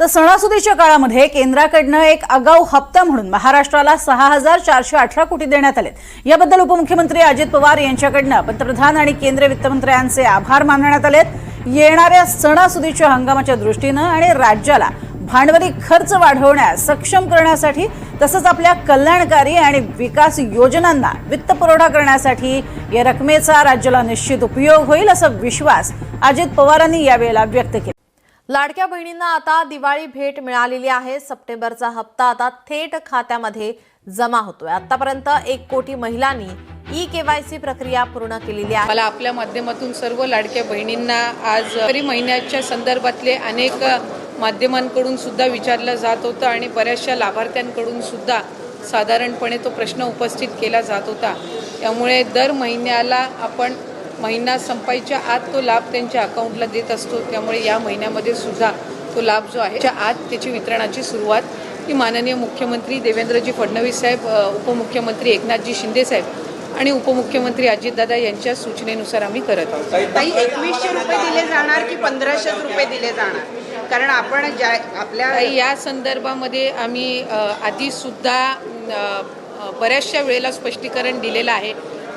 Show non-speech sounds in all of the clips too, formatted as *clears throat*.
तर सणासुदीच्या काळामध्ये केंद्राकडनं एक आगाऊ हप्ता म्हणून महाराष्ट्राला सहा हजार चारशे अठरा कोटी देण्यात आले याबद्दल उपमुख्यमंत्री अजित पवार यांच्याकडनं पंतप्रधान आणि केंद्रीय वित्तमंत्र्यांचे आभार मानण्यात आलेत. येणाऱ्या सणासुदीच्या हंगामाच्या दृष्टीनं आणि राज्याला भांडवली खर्च वाढवण्यास सक्षम करण्यासाठी तसंच आपल्या कल्याणकारी आणि विकास योजनांना वित्तपुरवठा करण्यासाठी या रकमेचा राज्याला निश्चित उपयोग होईल असा विश्वास अजित पवारांनी यावेळेला व्यक्त केला. लाडक्या बहिणींना आता दिवाळी भेट मिळालेली आहे. सप्टेंबरचा हप्ता आता थेट खात्यामध्ये जमा होतोय. आतापर्यंत एक कोटी महिलांनी ई केवायसी प्रक्रिया पूर्ण केलेली आहे. मला आपल्या माध्यमातून सर्व लाडक्या बहिणींना आज फेब्रुवारी महिन्याच्या संदर्भातले अनेक माध्यमांकडून सुद्धा विचारलं जात होतं आणि बऱ्याचशा लाभार्थ्यांकडून सुद्धा साधारणपणे तो प्रश्न उपस्थित केला जात होता. त्यामुळे दर महिन्याला आपण महिना संपायच्या आत तो लाभ त्यांच्या अकाउंटला देत असतो. त्यामुळे या महिन्यामध्ये सुद्धा तो लाभ जो आहे त्या आत त्याची वितरणाची सुरुवात ही माननीय मुख्यमंत्री देवेंद्रजी फडणवीस साहेब उपमुख्यमंत्री एकनाथजी शिंदे साहेब आणि उपमुख्यमंत्री अजितदादा यांच्या सूचनेनुसार आम्ही करत आहोत. ताई एकवीसशे रुपये दिले जाणार की पंधराशेच रुपये दिले जाणार? कारण आपण ज्या आपल्या या संदर्भामध्ये आम्ही आधीसुद्धा बऱ्याचशा वेळेला स्पष्टीकरण दिलेलं आहे.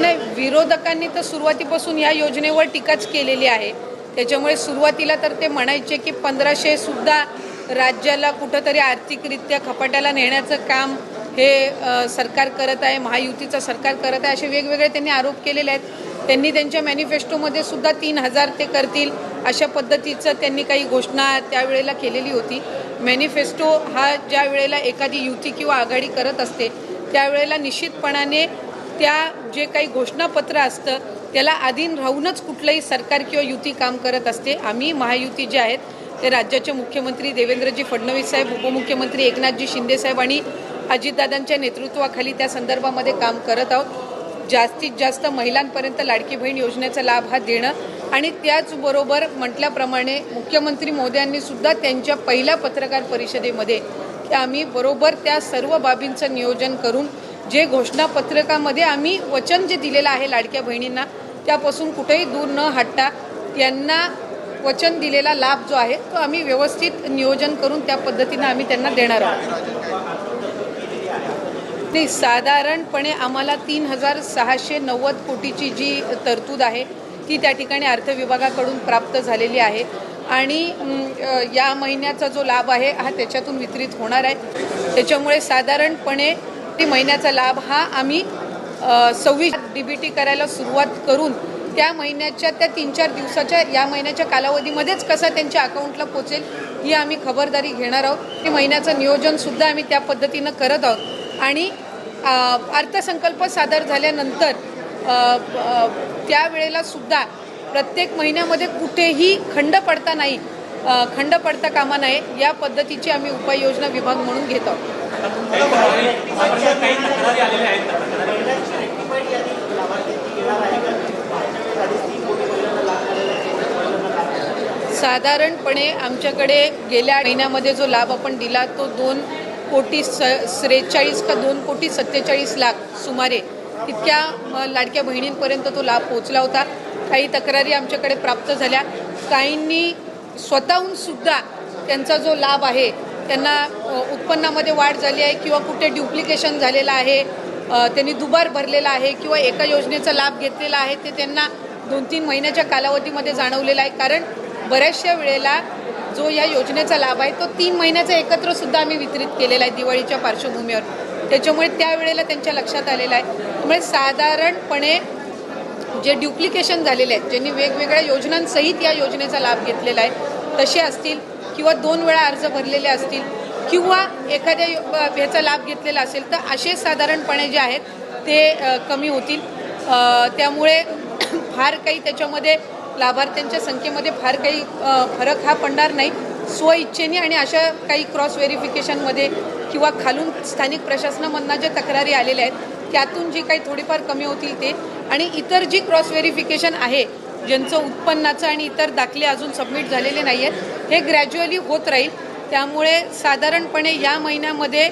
नाही विरोधकांनी तर सुरुवातीपासून या योजनेवर टीकाच केलेली आहे. त्याच्यामुळे सुरुवातीला तर ते म्हणायचे की पंधराशे सुद्धा राज्याला कुठंतरी आर्थिकरित्या खपाट्याला नेण्याचं काम हे सरकार करत आहे महायुतीचं सरकार करत आहे असे वेगवेगळे त्यांनी आरोप केलेले आहेत. त्यांनी त्यांच्या मॅनिफेस्टोमध्ये सुद्धा तीन हजार ते करतील अशा पद्धतीचं त्यांनी काही घोषणा त्यावेळेला केलेली होती. मॅनिफेस्टो हा ज्या वेळेला एखादी युती किंवा आघाडी करत असते त्यावेळेला निश्चितपणाने त्या जे काही घोषणापत्र असतं त्याला अधीन राहूनच कुठलंही सरकार किंवा युती काम करत असते. आम्ही महायुती जे आहेत ते राज्याचे मुख्यमंत्री देवेंद्रजी फडणवीस साहेब उपमुख्यमंत्री एकनाथजी शिंदेसाहेब आणि अजितदादांच्या नेतृत्वाखाली त्या संदर्भामध्ये काम करत आहोत. जास्तीत जास्त महिलांपर्यंत लाडकी बहीण योजनेचा लाभ हा देणं आणि त्याचबरोबर म्हटल्याप्रमाणे मुख्यमंत्री मोदी सुद्धा त्यांच्या पहिल्या पत्रकार परिषदेमध्ये की आम्ही बरोबर त्या सर्व बाबींचं नियोजन करून जे घोषणापत्रकामध्ये आम्ही वचन जे दिलेलं आहे लाडक्या बहिणींना त्यापासून कुठेही दूर न हटता त्यांना वचन दिलेला लाभ जो आहे तो आम्ही व्यवस्थित नियोजन करून त्या पद्धतीनं आम्ही त्यांना देणार आहोत. नाही साधारणपणे आम्हाला तीन हजार सहाशे नव्वद कोटीची जी तरतूद आहे ती त्या ठिकाणी अर्थ विभागाकडून प्राप्त झालेली आहे. आणि या महिन्याचा जो लाभ आहे हा त्याच्यातून वितरित होणार आहे. त्याच्यामुळे साधारणपणे ती महिन्याचा लाभ हा आम्ही सव्वीस डी बी टी करायला सुरुवात करून त्या महिन्याच्या त्या तीन चार दिवसाच्या या महिन्याच्या कालावधीमध्येच कसा त्यांच्या अकाउंटला पोचेल ही आम्ही खबरदारी घेणार आहोत. ते महिन्याचं नियोजनसुद्धा आम्ही त्या पद्धतीनं करत आहोत. आणि अर्थसंकल्प सादर झाल्यानंतर त्यावेळेला सुद्धा प्रत्येक महिन्यामध्ये कुठेही खंड पडता नाही खंड पडता कामा नये या पद्धतीची आम्ही उपाययोजना विभाग म्हणून घेत आहोत. साधारणपणे आमच्याकडे गेल्या महिन्यामध्ये जो लाभ आपण दिला तो दोन कोटी स त्रेचाळीस का दोन कोटी सत्तेचाळीस लाख सुमारे इतक्या लाडक्या बहिणींपर्यंत तो लाभ पोहोचला होता. काही तक्रारी आमच्याकडे प्राप्त झाल्या. काहींनी स्वतःहून सुद्धा त्यांचा जो लाभ आहे त्यांना उत्पन्नामध्ये वाढ झाली आहे किंवा कुठे ड्युप्लिकेशन झालेलं आहे त्यांनी दुबार भरलेला आहे किंवा एका योजनेचा लाभ घेतलेला आहे ते त्यांना दोन तीन महिन्याच्या कालावधीमध्ये जाणवलेलं आहे. कारण बऱ्याचशा वेळेला जो या योजनेचा लाभ आहे तो तीन महिन्याचा एकत्र सुद्धा आम्ही वितरित केलेला आहे दिवाळीच्या पार्श्वभूमीवर. त्याच्यामुळे त्यावेळेला त्यांच्या लक्षात आलेलं आहे. त्यामुळे साधारणपणे जे ड्युप्लिकेशन झालेले आहेत ज्यांनी वेगवेगळ्या योजनांसहित या योजनेचा लाभ घेतलेला आहे तसे असतील किंवा दोन वेळा अर्ज भरलेले असतील किंवा एखाद्या ह्याचा लाभ घेतलेला असेल तर असे साधारणपणे जे आहेत ते कमी होतील. त्यामुळे *clears throat* फार काही त्याच्यामध्ये लाभार्थ्यांच्या संख्येमध्ये फार काही फरक हा पडणार नाही. स्वइच्छेने आणि अशा काही क्रॉस व्हेरिफिकेशनमध्ये किंवा खालून स्थानिक प्रशासनामधनं ज्या तक्रारी आलेल्या आहेत त्यातून जी काही थोडीफार कमी होतील ते. आणि इतर जी क्रॉस व्हेरिफिकेशन आहे ज्यांचं उत्पन्नाचं आणि इतर दाखले अजून सबमिट झालेले नाही आहेत हे ग्रॅज्युअली होत राहील. त्यामुळे साधारणपणे या महिन्यामध्ये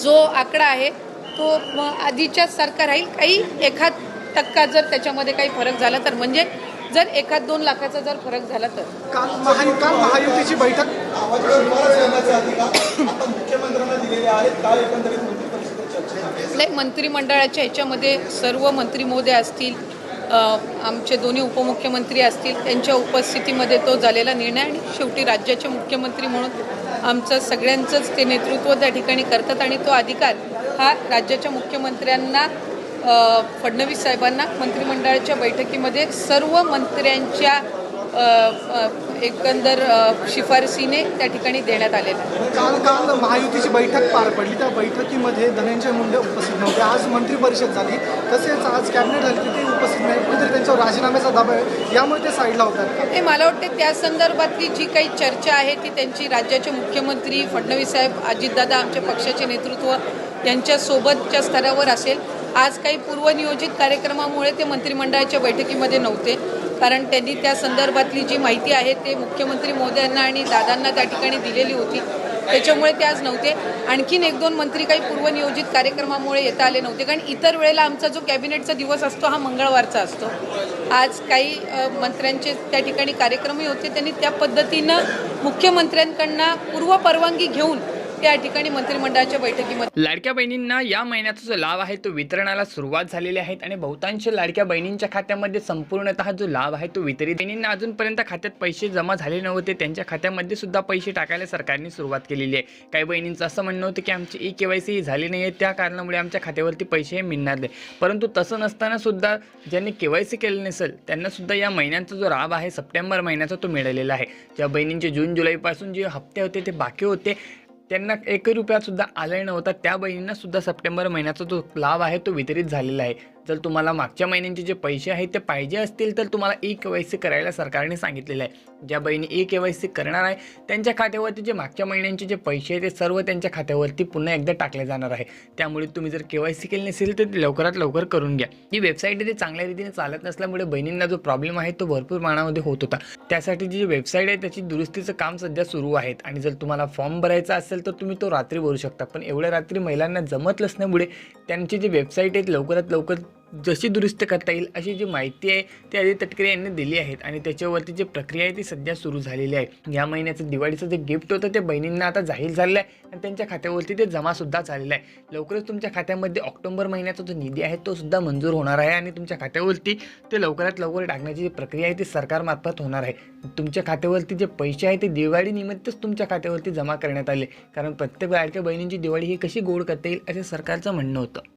जो आकडा आहे तो म आधीच्याच सारखा राहील. काही एखाद टक्का जर त्याच्यामध्ये काही फरक झाला तर म्हणजे जर एखाद दोन लाखाचा जर फरक झाला तर. काल महायु काल महायुतीची बैठक. आपल्या मंत्रिमंडळाच्या ह्याच्यामध्ये सर्व मंत्री महोदय असतील आमचे दोन्ही उपमुख्यमंत्री असतील त्यांच्या उपस्थितीमध्ये तो झालेला निर्णय आणि शेवटी राज्याचे मुख्यमंत्री म्हणून आमचं सगळ्यांचंच ते नेतृत्व त्या ठिकाणी करतात आणि तो अधिकार हा राज्याच्या मुख्यमंत्र्यांना फडणवीस साहेबांना मंत्रिमंडळाच्या बैठकीमध्ये सर्व मंत्र्यांच्या एकंदर शिफारसीने त्या ठिकाणी देण्यात आलेला आहे. काल काल महायुतीची बैठक पार पडली. त्या बैठकीमध्ये धनंजय मुंडे उपस्थित नव्हते. आज मंत्री परिषद झाली. तसेच आज कॅबिनेट झाली तिथे उपस्थित नाही. कुठेतरी त्यांच्यावर राजीनाम्याचा दबाव आहे. यामुळे ते साईडला होतात. हे मला वाटते त्या संदर्भातली जी काही चर्चा आहे ती त्यांची राज्याचे मुख्यमंत्री फडणवीस साहेब अजितदादा आमच्या पक्षाचे नेतृत्व यांच्या सोबतच्या स्तरावर असेल. आज काही पूर्वनियोजित कार्यक्रमामुळे ते मंत्रिमंडळाच्या बैठकीमध्ये नव्हते. कारण त्यांनी त्या संदर्भातली जी माहिती आहे ते मुख्यमंत्री मोद्यांना आणि दादांना त्या ठिकाणी दिलेली होती. त्याच्यामुळे ते आज नव्हते. आणखीन एक दोन मंत्री काही पूर्वनियोजित कार्यक्रमामुळे येता आले नव्हते. कारण इतर वेळेला आमचा जो कॅबिनेटचा दिवस असतो हा मंगळवारचा असतो. आज काही मंत्र्यांचे त्या ठिकाणी कार्यक्रमही होते. त्यांनी त्या पद्धतीनं मुख्यमंत्र्यांकडनं पूर्व परवानगी घेऊन त्या ठिकाणी मंत्रिमंडळाच्या बैठकीमध्ये लाडक्या बहिणींना या महिन्याचा जो लाभ आहे तो वितरणाला सुरुवात झालेली आहे आणि बहुतांश लाडक्या बहिणींच्या खात्यामध्ये संपूर्णतः जो लाभ आहे तो वितरित. बहिणींना अजूनपर्यंत खात्यात पैसे जमा झाले नव्हते. त्यांच्या खात्यामध्ये सुद्धा पैसे टाकायला सरकारने सुरुवात केलेली आहे. काही बहिणींचं असं म्हणणं होतं की आमची ई के वाय सी झाली नाही आहे त्या कारणामुळे आमच्या खात्यावरती पैसे मिळणार नाही परंतु तसं नसताना सुद्धा ज्यांनी के वाय सी नसेल त्यांना सुद्धा या महिन्यांचा जो लाभ आहे सप्टेंबर महिन्याचा तो मिळालेला आहे. ज्या बहिणींचे जून जुलैपासून जे हप्ते होते ते बाकी होते. त्यांना एक रुपया सुद्धा आलाय नव्हता. त्या बहिणींना सुद्धा सप्टेंबर महिन्याचा जो लाभ आहे तो वितरित झालेला आहे. जर तुम्हाला मागच्या महिन्यांचे जे पैसे आहेत ते पाहिजे असतील तर तुम्हाला ई के वाय सी करायला सरकारने सांगितलेलं आहे. ज्या बहिणी ई के वाय सी करणार आहे त्यांच्या खात्यावरती जे मागच्या महिन्यांचे जे पैसे आहेत ते सर्व त्यांच्या खात्यावरती पुन्हा एकदा टाकले जाणार आहे. त्यामुळे तुम्ही जर के वाय सी केली नसेल तर लवकरात लवकर करून घ्या. ही वेबसाईट आहे ते चांगल्या रीतीने चालत नसल्यामुळे बहिणींना जो प्रॉब्लेम आहे तो भरपूर प्रमाणामध्ये होत होता. त्यासाठी जी वेबसाईट आहे त्याची दुरुस्तीचं काम सध्या सुरू आहे आणि जर तुम्हाला फॉर्म भरायचा असेल तर तुम्ही तो रात्री भरू शकता. पण एवढ्या रात्री महिलांना जमत नसल्यामुळे त्यांची जी वेबसाईट आहे लवकरात लवकर जशी दुरुस्त करता येईल अशी जी माहिती आहे ती आधी तटकरे यांनी दिली आहेत. आणि त्याच्यावरती जी प्रक्रिया आहे ती सध्या सुरू झालेली आहे. या महिन्याचं दिवाळीचं जे गिफ्ट होतं ते बहिणींना आता जाहीर झालेलं आहे आणि त्यांच्या खात्यावरती ते जमासुद्धा झालेलं आहे. लवकरच तुमच्या खात्यामध्ये ऑक्टोबर महिन्याचा जो निधी आहे तो सुद्धा मंजूर होणार आहे आणि तुमच्या खात्यावरती ते लवकरात लवकर टाकण्याची जी प्रक्रिया आहे ती सरकारमार्फत होणार आहे. तुमच्या खात्यावरती जे पैसे आहे ते दिवाळीनिमित्तच तुमच्या खात्यावरती जमा करण्यात आले. कारण प्रत्येक लाडक्या बहिणींची दिवाळी ही कशी गोड करता येईल असे सरकारचं म्हणणं होतं.